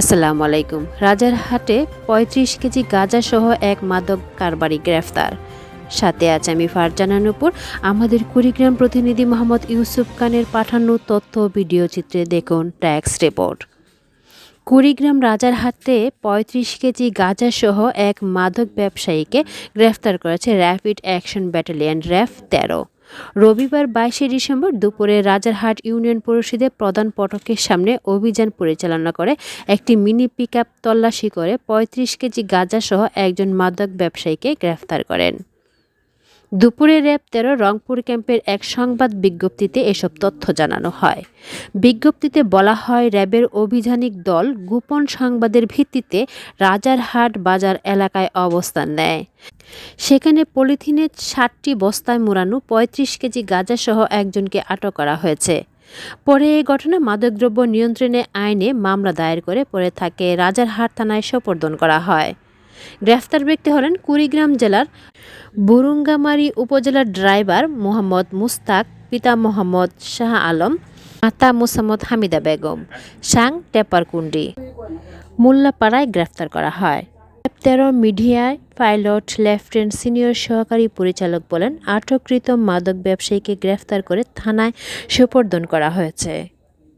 আসসালামু আলাইকুম। রাজারহাটে পঁয়ত্রিশ কেজি গাঁজা সহ এক মাদক কারবারি গ্রেফতার। সাথে আছে আমি ফারজানা নুপুর। আমাদের কুড়িগ্রাম প্রতিনিধি মোহাম্মদ ইউসুফ খানের পাঠানো তথ্য ভিডিও চিত্রে দেখুন ট্যাক্স রিপোর্ট। কুড়িগ্রাম রাজার রাজারহাটে পঁয়ত্রিশ কেজি গাঁজা সহ এক মাদক ব্যবসায়ীকে গ্রেফতার করেছে র্যাপিড অ্যাকশন ব্যাটালিয়ন র্যাফ তেরো। রবিবার বাইশে ডিসেম্বর দুপুরে রাজারহাট ইউনিয়ন পরিষদে প্রধান ফটকের সামনে অভিযান পরিচালনা করে একটি মিনি পিকআপ তল্লাশি করে পঁয়ত্রিশ কেজি গাঁজাসহ একজন মাদক ব্যবসায়ীকে গ্রেফতার করেন। দুপুরে র্যাব তেরো রংপুর ক্যাম্পের এক সংবাদ বিজ্ঞপ্তিতে এসব তথ্য জানানো হয়। বিজ্ঞপ্তিতে বলা হয়, র্যাবের অভিযানিক দল গোপন সংবাদের ভিত্তিতে রাজারহাট বাজার এলাকায় অবস্থান নেয়। সেখানে পলিথিনে ষাটটি বস্তায় মোড়ানো পঁয়ত্রিশ কেজি গাঁজাসহ একজনকে আটক করা হয়েছে। পরে এই ঘটনা মাদকদ্রব্য নিয়ন্ত্রণে আইনে মামলা দায়ের করে পরে তাকে রাজারহাট থানায় সোপর্দন করা হয়। গ্রেফতার ব্যক্তি হলেন কুড়িগ্রাম জেলার বুরুঙ্গামারি উপজেলার ড্রাইভার মোহাম্মদ মুস্তাক, পিতা মোহাম্মদ শাহ আলম, মাতা মুসাম্মদ হামিদা বেগম, সাং টেপারকুন্ডি। মোল্লাপাড়ায় গ্রেফতার করা হয়। তেরো মিডিয়ায় পাইলট, লেফটেন্যান্ট, সিনিয়র সহকারী পরিচালক বলেন, আটককৃত মাদক ব্যবসায়ীকে গ্রেফতার করে থানায় সোপর্দন করা হয়েছে।